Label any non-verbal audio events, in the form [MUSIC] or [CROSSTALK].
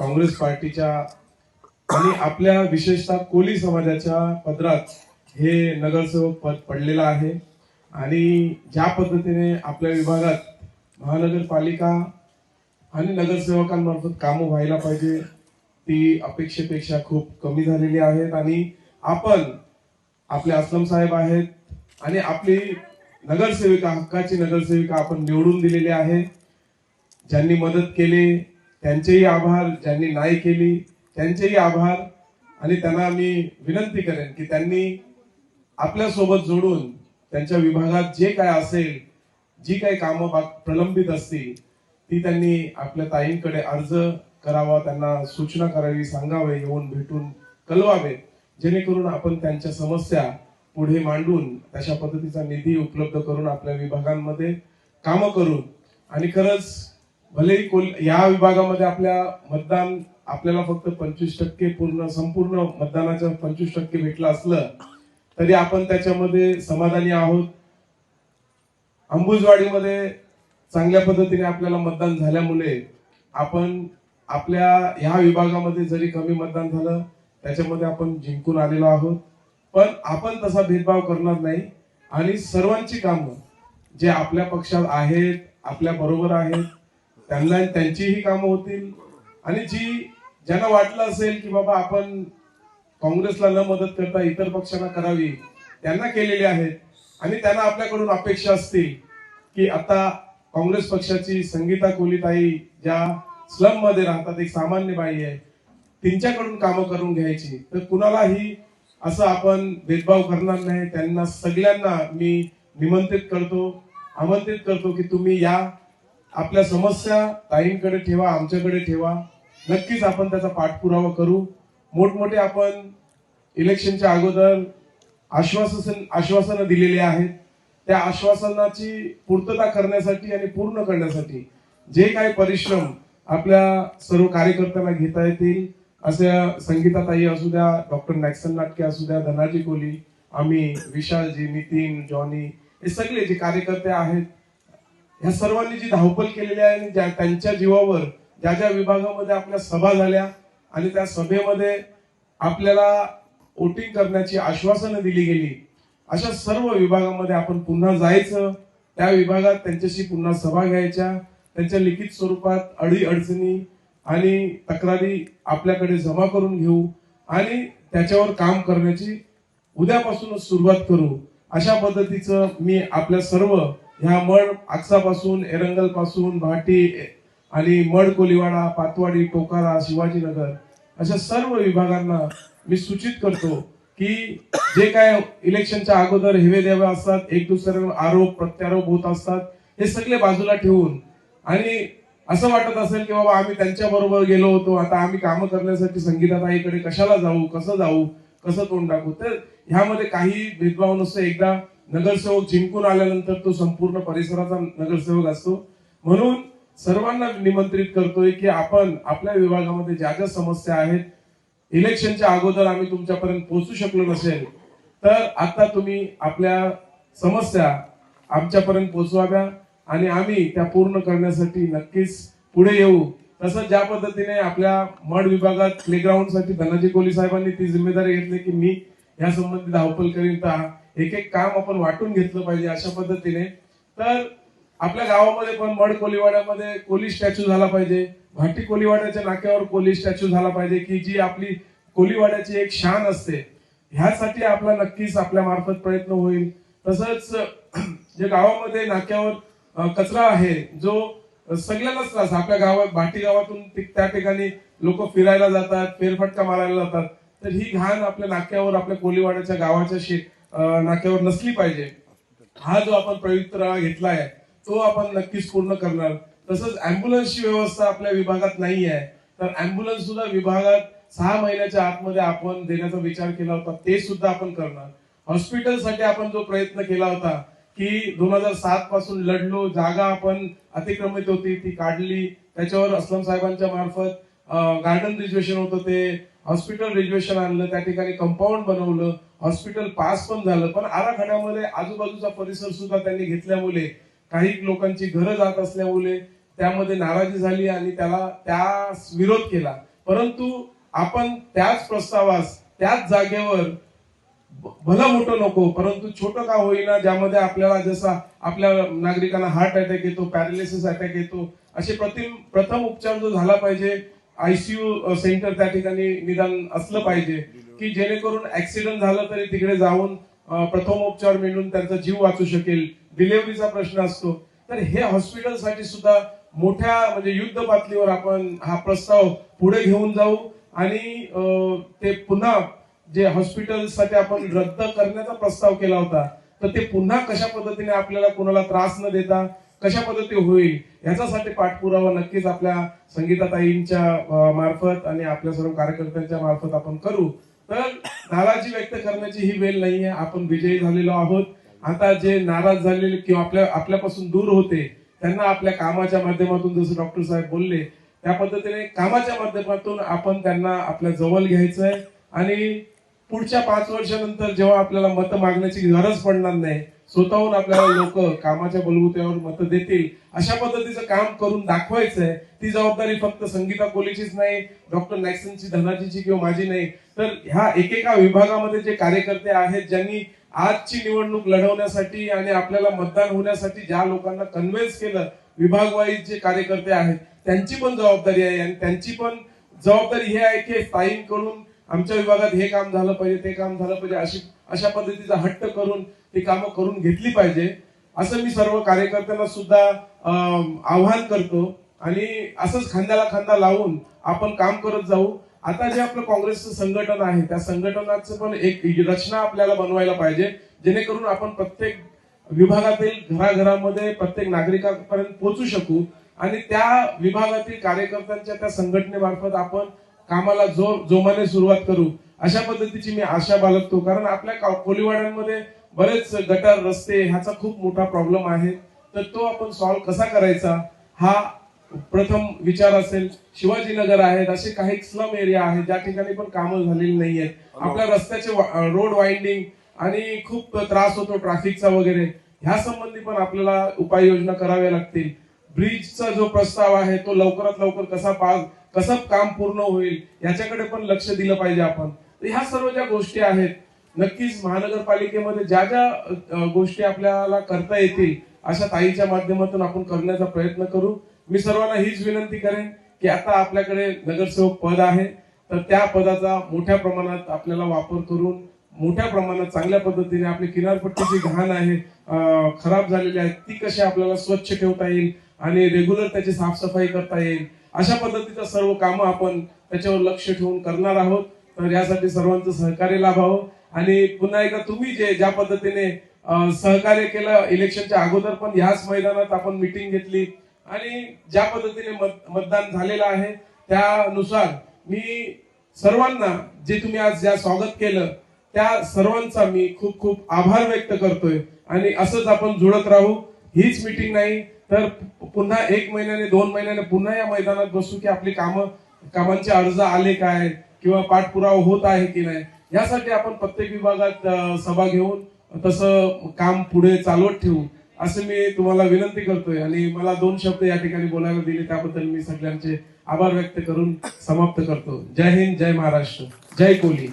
काँग्रेस पार्टीच्या आणि आपल्या विशेषतः कोली समाजाच्या पदरात हे नगरसेवक पद पडलेलं आहे. आणि ज्या पद्धतीने आपल्या विभागात महानगरपालिका आणि नगरसेवकांमार्फत कामं व्हायला पाहिजे ती अपेक्षेपेक्षा खूप कमी झालेली आहेत. आणि आपण आपले असलम साहेब आहेत आणि आपली नगरसेविका हक्काची नगरसेविका आपण निवडून दिलेली आहे. ज्यांनी मदत केली त्यांचेही आभार ज्यांनी नाही केली त्यांचेही आभार. आणि त्यांना मी विनंती करेन की त्यांनी आपल्यासोबत जोडून त्यांच्या विभागात जे काय असेल जी काही कामं प्रलंबित असतील ती त्यांनी आपल्या ताईंकडे अर्ज करावा त्यांना सूचना करावी सांगावे येऊन भेटून कळवावे. जेणेकरून आपण त्यांच्या समस्या पुढे मांडून तशा पद्धतीचा निधी उपलब्ध करून आपल्या विभागांमध्ये कामं करून आणि खरंच भलेही कोल या विभागामध्ये आपल्या मतदान आपल्याला फक्त पंचवीस टक्के पूर्ण संपूर्ण मतदानाच्या पंचवीस टक्के भेटलं असलं तरी आपण त्याच्यामध्ये समाधानी आहोत. अंबुजवाडीमध्ये चांगल्या पद्धतीने आपल्याला मतदान झाल्यामुळे आपण आपल्या ह्या विभागामध्ये जरी कमी मतदान झालं त्याच्यामध्ये आपण जिंकून आलेलो आहोत. पण आपण तसा भेदभाव करणार नाही. आणि सर्वांची कामं जे आपल्या पक्षात आहेत आपल्या बरोबर आहेत त्यांना त्यांचीही कामं होतील. आणि जी ज्यांना वाटलं असेल की बाबा आपण काँग्रेसला न मदत करता इतर पक्षांना करावी त्यांना केलेली आहेत. आणि त्यांना आपल्याकडून अपेक्षा असतील की आता काँग्रेस पक्षाची संगीता कोलीताई ज्या स्लममध्ये राहतात एक सामान्य बाई आहे त्यांच्याकडून कामं करून घ्यायची. तर कुणालाही असं आपण भेदभाव करणार नाही. त्यांना सगळ्यांना मी निमंत्रित करतो आमंत्रित करतो की तुम्ही या आपल्या समस्या ताईंकडे ठेवा आमच्याकडे ठेवा. नक्कीच आपण त्याचा पाठपुरावा करू. मोठमोठे आपण इलेक्शनच्या अगोदर आश्वासन आश्वासनं दिलेली आहेत. त्या आश्वासनाची पूर्तता करण्यासाठी आणि पूर्ण करण्यासाठी जे काही परिश्रम आपल्या सर्व कार्यकर्त्यांना घेता येतील अशा संगीताताई असू द्या डॉक्टर नॅक्सन नाटके असू द्या धनाजी कोली आम्ही विशालजी नितीन जॉनी हे सगळे जे कार्यकर्ते आहेत ह्या सर्वांनी जी धावपल केलेली आहे आणि ज्या त्यांच्या जीवावर ज्या ज्या विभागामध्ये आपल्या सभा झाल्या आणि त्या सभेमध्ये आपल्याला वोटिंग करण्याची आश्वासनं दिली गेली अशा सर्व विभागामध्ये आपण पुन्हा जायचं. त्या विभागात त्यांच्याशी पुन्हा सभा घ्यायच्या. त्यांच्या लिखित स्वरूपात अडी अडचणी आणि तक्रारी आपल्याकडे जमा करून घेऊ आणि त्याच्यावर काम करण्याची उद्यापासूनच सुरुवात करू. अशा पद्धतीचं मी आपल्या सर्व ह्या मड आक्सापासून एरंगलपासून भाटी आणि मड कोलिवाडा पातवाडी टोकारा शिवाजीनगर अशा सर्व विभागांना मी सूचित करतो की जे काय इलेक्शनच्या अगोदर हेवे देवे असतात एक दुसऱ्यावर आरोप प्रत्यारोप होत असतात हे सगळे बाजूला ठेवून आणि असं वाटत असेल की बाबा आम्ही त्यांच्या बरोबर गेलो होतो आता आम्ही कामं करण्यासाठी संगीताताईकडे कशाला जाऊ कसं जाऊ कसं तोंड टाकू? तर ह्यामध्ये काही भेदभाव नसतो. एकदा नगरसेवक जिंकून आल्यानंतर तो संपूर्ण परिसराचा नगरसेवक असतो. म्हणून सर्वांना निमंत्रित करतोय की आपण आपल्या विभागामध्ये ज्या ज्या समस्या आहेत इलेक्शनच्या अगोदर आम्ही तुमच्यापर्यंत पोहोचू शकलो नसेल तर आता तुम्ही आपल्या समस्या आमच्यापर्यंत पोहोचवाव्या आणि आम्ही त्या पूर्ण करण्यासाठी नक्कीच पुढे येऊ. तसं ज्या पद्धतीने आपल्या मड विभागात प्लेग्राऊंडसाठी धनाजी कोली साहेबांनी ती जिम्मेदारी घेतली की मी या संबंधी धावपल करीन तर एक एक काम आपण वाटून घेतलं पाहिजे अशा पद्धतीने. तर आपल्या गावामध्ये पण मड कोलीवाड्यामध्ये कोली स्टॅच्यू झाला पाहिजे. भाटी कोलीवाड्याच्या नाक्यावर कोली स्टॅच्यू झाला पाहिजे की जी आपली कोलीवाड्याची एक शान असते. ह्यासाठी आपला नक्कीच आपल्या मार्फत प्रयत्न होईल. तसंच [CLEARS THROAT] जे गावामध्ये नाक्यावर कचरा आहे जो सगळ्यांनाच त्रास आपल्या गावात भाटी गावातून त्या ठिकाणी लोक फिरायला जातात फेरफटका मारायला जातात. तर ही घाण आपल्या नाक्यावर आपल्या कोलीवाड्याच्या गावाच्या शेत नाक्यावर नसली पाहिजे. हा जो आपण पवित्रा घेतलाय तो आपण नक्कीच पूर्ण करणार. तसंच अँब्युलन्सची व्यवस्था आपल्या विभागात नाही आहे. तर अँब्युलन्स सुद्धा विभागात सहा महिन्याच्या आतमध्ये आपण देण्याचा विचार केला होता ते सुद्धा आपण करणार. हॉस्पिटलसाठी आपण जो प्रयत्न केला होता की दोन हजार सात पासून लढलो जागा आपण अतिक्रमित होती ती काढली. त्याच्यावर असलम साहेबांच्या मार्फत गार्डन रिजर्वेशन होतं ते. हॉस्पिटल रिजर्वेशन आणलं त्या ठिकाणी कंपाऊंड बनवलं हॉस्पिटल पास पण झालं. पण आराखड्यामध्ये आजूबाजूचा परिसर सुद्धा त्यांनी घेतल्यामुळे काही लोकांची घरं जात असल्यामुळे त्यामध्ये नाराजी झाली आणि त्याला त्या विरोध केला. परंतु आपण त्याच प्रस्तावास त्याच जागेवर भलं मोठं नको परंतु छोटं का होईना ज्यामध्ये आपल्याला जसा आपल्या नागरिकांना हार्ट अटॅक येतो पॅरालिसिस अटॅक येतो असे प्रथम प्रथम उपचार जो झाला पाहिजे आयसीयू सेंटर त्या ठिकाणी निदान असलं पाहिजे की जेणेकरून ऍक्सिडेंट झालं तरी तिकडे जाऊन प्रथमोपचार मिळून त्यांचा जीव वाचू शकेल डिलिव्हरीचा प्रश्न असतो. तर हे हॉस्पिटलसाठी सुद्धा मोठ्या म्हणजे युद्ध पातळीवर आपण हा प्रस्ताव पुढे घेऊन जाऊ आणि ते पुन्हा जे हॉस्पिटलसाठी आपण रद्द करण्याचा प्रस्ताव केला होता तर ते पुन्हा कशा पद्धतीने आपल्याला कोणाला त्रास न देता कशा पद्धती होईल याच्यासाठी पाठपुरावा नक्कीच आपल्या संगीताताईंच्या मार्फत आणि आपल्या सर्व कार्यकर्त्यांच्या मार्फत आपण करू. तर नाराजी व्यक्त करण्याची ही वेळ नाहीये. आपण विजयी झालेलो आहोत. आता जे नाराज झालेले किंवा आपल्या आपल्यापासून दूर होते त्यांना आपल्या कामाच्या माध्यमातून जसं डॉक्टर साहेब बोलले त्या पद्धतीने कामाच्या माध्यमातून आपण त्यांना आपल्या जवळ घ्यायचंय. आणि पुढच्या पाच वर्षानंतर जेव्हा आपल्याला मतं मागण्याची गरज पडणार नाही स्वतःहून आपल्याला लोक कामाच्या बलबुत्यावर मत देतील अशा पद्धतीचं काम करून दाखवायचंय. ती जबाबदारी फक्त संगीता कोहलीचीच नाही डॉक्टर नॅक्सनची धनाजीची किंवा माझी नाही. तर ह्या एकेका विभागामध्ये जे कार्यकर्ते आहेत ज्यांनी आजची निवडणूक लढवण्यासाठी आणि आपल्याला मतदान होण्यासाठी ज्या लोकांना कन्व्हिन्स केलं विभाग वाईज जे कार्यकर्ते आहेत त्यांची पण जबाबदारी आहे. आणि त्यांची पण जबाबदारी हे आहे की ताईंकडून आमच्या विभागात हे काम झालं पाहिजे ते काम झालं पाहिजे अशी अशा पद्धतीचा हट्ट करून ती कामं करून घेतली पाहिजे. असं मी सर्व कार्यकर्त्यांना सुद्धा आव्हान करतो. आणि असंच खांद्याला खांदा लावून आपण काम करत जाऊ. आता जे आपलं काँग्रेसचं संघटन आहे त्या संघटनाचं पण एक रचना आपल्याला बनवायला पाहिजे. जेणेकरून आपण प्रत्येक विभागातील घराघरामध्ये प्रत्येक नागरिकांपर्यंत पोहोचू शकू. आणि त्या विभागातील कार्यकर्त्यांच्या त्या संघटनेमार्फत आपण कामाला जो जोमाने सुरुवात करू अशा पद्धतीची मी आशा बाळगतो. कारण आपल्या का- बरेच गटार रस्ते ह्याचा खूप मोठा प्रॉब्लेम आहे. तर तो आपण सॉल्व्ह कसा करायचा? हा प्रथम विचार असेल. शिवाजीनगर आहेत असे काही स्लम एरिया आहेत ज्या ठिकाणी पण कामं झालेली नाहीयेत. आपल्या रस्त्याचे रोड वाइंडिंग आणि खूप त्रास होतो ट्रॅफिकचा वगैरे. ह्या संबंधी पण आपल्याला उपाययोजना कराव्या लागतील. ब्रिजचा जो प्रस्ताव आहे तो लवकरात लवकर कसा पास कसं काम पूर्ण होईल याच्याकडे पण लक्ष दिलं पाहिजे आपण. तर ह्या सर्व ज्या गोष्टी आहेत नक्कीच महानगरपालिकेमध्ये ज्या ज्या गोष्टी आपल्याला करता येतील अशा ताईच्या माध्यमातून आपण करण्याचा प्रयत्न करू. मी सर्वांना हीच विनंती करेन की आता आपल्याकडे नगरसेवक पद आहे तर त्या पदाचा मोठ्या प्रमाणात आपल्याला वापर करून मोठ्या प्रमाणात चांगल्या पद्धतीने आपली किनारपट्टीची घाण आहे खराब झालेली आहे ती कशी आपल्याला स्वच्छ ठेवता येईल आणि रेग्युलर त्याची साफसफाई करता येईल. अशा पद्धतीचं सर्व कामं आपण त्याच्यावर लक्ष ठेवून करणार आहोत. तर यासाठी सर्वांचं सहकार्य लाभावं. आणि पुन्हा एकदा तुम्ही जे ज्या पद्धतीने सहकार्य केलं इलेक्शनच्या अगोदर पण ह्याच मैदानात आपण मिटिंग घेतली. आणि ज्या पद्धतीने मत- मतदान झालेलं आहे त्यानुसार मी सर्वांना जे तुम्ही आज ज्या स्वागत केलं त्या सर्वांचा मी खूप खूप आभार व्यक्त करतोय. आणि असंच आपण जुळत राहू. हीच मीटिंग नाही. तर पुन्हा एक महिन्याने दोन महिन्याने पुन्हा या मैदानात बसू की आपली कामं कामांचे अर्ज आले काय? किंवा पाठपुरावा होत आहे की नाही? यासाठी आपण प्रत्येक विभागात सभा घेऊन तसं काम पुढे चालवत ठेवू असं मी तुम्हाला विनंती करतोय. आणि मला दोन शब्द या ठिकाणी बोलायला दिले त्याबद्दल मी सगळ्यांचे आभार व्यक्त करून समाप्त करतो. जय हिंद जय महाराष्ट्र. जय कोहली